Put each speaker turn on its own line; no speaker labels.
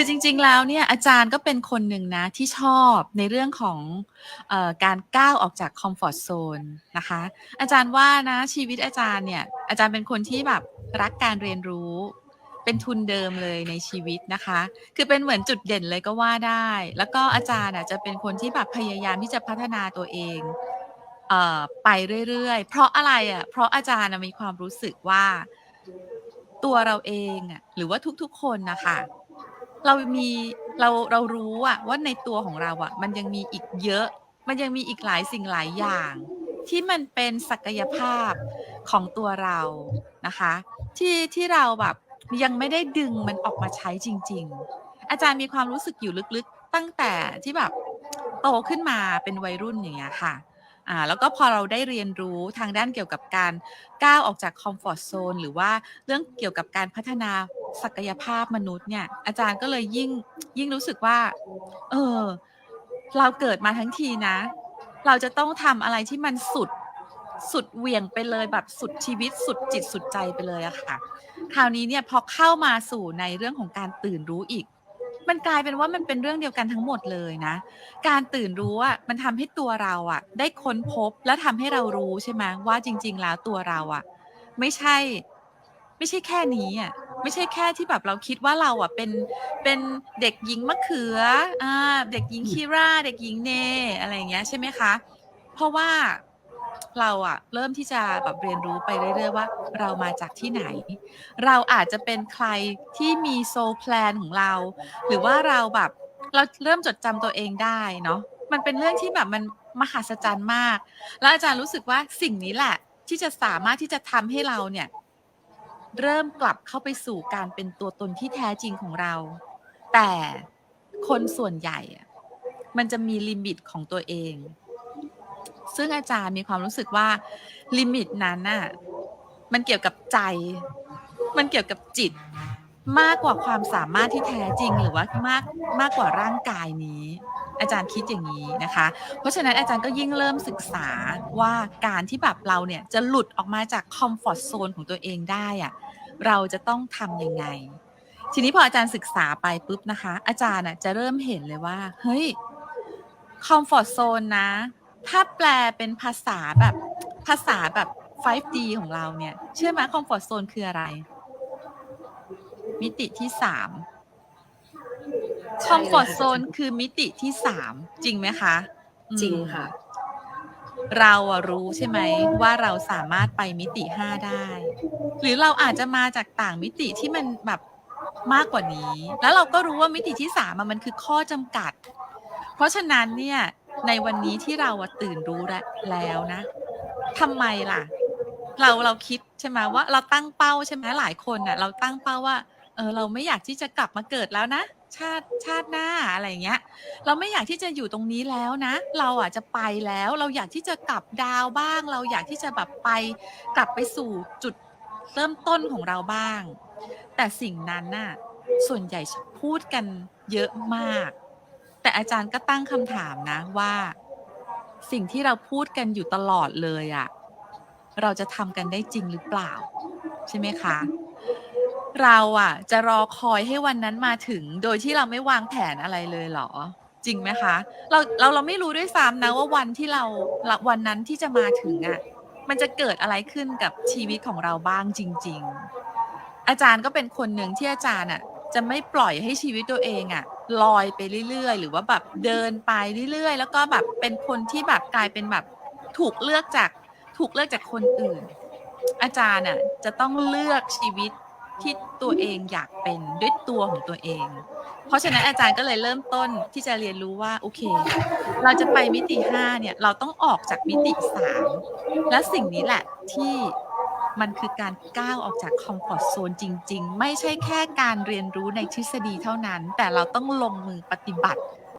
คือจริง ๆ แล้วเนี่ยอาจารย์ก็เป็นคนหนึ่งนะที่ชอบในเรื่องของออการก้าวออกจากคอมฟอร์ตโซนนะคะ อาจารย์ว่านะชีวิตอาจารย์เนี่ย อาจารย์เป็นคนที่แบบรักการเรียนรู้ เป็นทุนเดิมเลยในชีวิตนะคะ คือเป็นเหมือนจุดเด่นเลยก็ว่าได้ แล้วก็อาจารย์อะจะเป็นคนที่แบบพยายามที่จะพัฒนาตัวเองเออไปเรื่อยๆ เพราะอะไรอะเพราะอาจารย์มีความรู้สึกว่าตัวเราเองอะหรือว่าทุกๆคนนะคะ เรามีเราเรารู้อะว่าในตัวของเราอะมันยังมีอีกเยอะ มันยังมีอีกหลายสิ่งหลายอย่าง ที่มันเป็นศักยภาพของตัวเรานะคะ ที่ที่เราแบบยังไม่ได้ดึงมันออกมาใช้จริง ๆ อาจารย์มีความรู้สึกอยู่ลึกๆ ตั้งแต่ที่แบบโตขึ้นมาเป็นวัยรุ่นอย่างเงี้ยค่ะอ่าแล้วก็พอเราได้เรียนรู้ทางด้านเกี่ยวกับการก้าวออกจากคอมฟอร์ตโซนหรือว่าเรื่องเกี่ยวกับการพัฒนา ศักยภาพมนุษย์เนี่ย อาจารย์ก็เลยยิ่งยิ่งรู้สึกว่า เออ เราเกิดมาทั้งทีนะ เราจะต้องทำอะไรที่มันสุดสุดเหวี่ยงไปเลยแบบสุดชีวิตสุดจิตสุดใจไปเลยอะค่ะ คราวนี้เนี่ยพอเข้ามาสู่ในเรื่องของการตื่นรู้อีก มันกลายเป็นว่ามันเป็นเรื่องเดียวกันทั้งหมดเลยนะ การตื่นรู้อะมันทำให้ตัวเราอะได้ค้นพบและทำให้เรารู้ใช่ไหมว่าจริง ๆ แล้วตัวเราอะไม่ใช่ ไม่ใช่แค่นี้อะ ไม่ใช่แค่ที่แบบเราคิดว่าเราอะเป็นเป็นเด็กหญิงมะเขืออ่าเด็กหญิง Kira เด็กหญิงเนอะไรอย่างเงี้ยใช่ไหมคะ เพราะว่าเราอะเริ่มที่จะแบบเรียนรู้ไปเรื่อยๆว่า เรามาจากที่ไหน เราอาจจะเป็นใครที่มี soul plan ของเรา หรือว่าเราแบบเราเริ่มจดจำตัวเองได้เนาะมันเป็นเรื่องที่แบบมันมหัศจรรย์มาก แล้วอาจารย์รู้สึกว่าสิ่งนี้แหละ ที่จะสามารถที่จะทำให้เราเนี่ย เริ่มกลับเข้าไปสู่การเป็นตัวตนที่แท้จริงของเรา แต่คนส่วนใหญ่ มันจะมีลิมิตของตัวเอง ซึ่งอาจารย์มีความรู้สึกว่าลิมิตนั้นน่ะมันเกี่ยวกับใจ มันเกี่ยวกับจิต มากกว่าความสามารถที่แท้จริงหรือว่ามากมากกว่าร่างกายนี้ อาจารย์คิดอย่างงี้นะคะ เพราะฉะนั้นอาจารย์ก็ยิ่งเริ่มศึกษาว่าการที่แบบเราเนี่ยจะหลุดออกมาจากคอมฟอร์ตโซนของตัวเองได้อะเราจะต้องทำยังไง ทีนี้พออาจารย์ศึกษาไปปุ๊บนะคะ อาจารย์น่ะจะเริ่มเห็นเลยว่า เฮ้ยคอมฟอร์ตโซนนะ ถ้าแปลเป็นภาษาแบบภาษาแบบ 5D ของเราเนี่ย เชื่อไหมคอมฟอร์ตโซนคืออะไร? มิติที่3
ใช
คอ่ม
เฟล
อยร์ต
ค่ะ
โซ
อานจารย์
คือมิติที่3จริงไหมคะ?อื
จริง
ม
ค่ะ
เราอะรู้ใช่ไหมว่าเราสามารถไปมิติ5ได้ หรือเราอาจจะมาจากต่างมิติที่มันแบบมากกว่านี้ แล้วเราก็รู้ว่ามิติที่3อะมันคือข้อจำกัด เพราะฉะนั้นเนี่ยในวันนี้ที่เราอะตื่นรู้แล้วแล้วนะทำไมล่ะ เราเราคิดใช่ไหมว่า เราตั้งเป้าใช่ไหมหลายคนน่ะ เราตั้งเป้าว่า เออเราไม่อยากที่จะกลับมาเกิดแล้วนะ ชาติชาติหน้าอะไรเงี้ย เราไม่อยากที่จะอยู่ตรงนี้แล้วนะ เราอะจะไปแล้วเราอยากที่จะกลับดาวบ้าง เราอยากที่จะแบบไปกลับไปสู่จุดเริ่มต้นของเราบ้าง แต่สิ่งนั้นน่ะส่วนใหญ่พูดกันเยอะมาก แต่อาจารย์ก็ตั้งคำถามนะว่า สิ่งที่เราพูดกันอยู่ตลอดเลยอะ เราจะทำกันได้จริงหรือเปล่า ใช่ไหมคะ? เราอะ จะรอคอยให้วันนั้นมาถึง โดยที่เราไม่วางแผนอะไรเลยเหรอ จริงไหมคะ?เราเราเราไม่รู้ด้วยซ้ำนะว่าวันที่เราวันนั้นที่จะมาถึงอะ มันจะเกิดอะไรขึ้นกับชีวิตของเราบ้างจริง ๆ อาจารย์ก็เป็นคนหนึ่งที่อาจารย์น่ะจะไม่ปล่อยให้ชีวิตตัวเองอะลอยไปเรื่อยๆ หรือว่าแบบเดินไปเรื่อยๆ แล้วก็แบบเป็นคนที่แบบกลายเป็นแบบถูกเลือกจากถูกเลือกจากคนอื่น อาจารย์น่ะจะต้องเลือกชีวิต ที่ตัวเองอยากเป็นด้วยตัวของตัวเอง เพราะฉะนั้นอาจารย์ก็เลยเริ่มต้นที่จะเรียนรู้ว่าโอเค เราจะไปมิติ5เนี่ยเราต้องออกจากมิติ 3 และสิ่งนี้แหละที่มันคือการก้าวออกจากคอมฟอร์ตโซนจริง ๆ ไม่ใช่แค่การเรียนรู้ในทฤษฎีเท่านั้น แต่เราต้องลงมือปฏิบัติ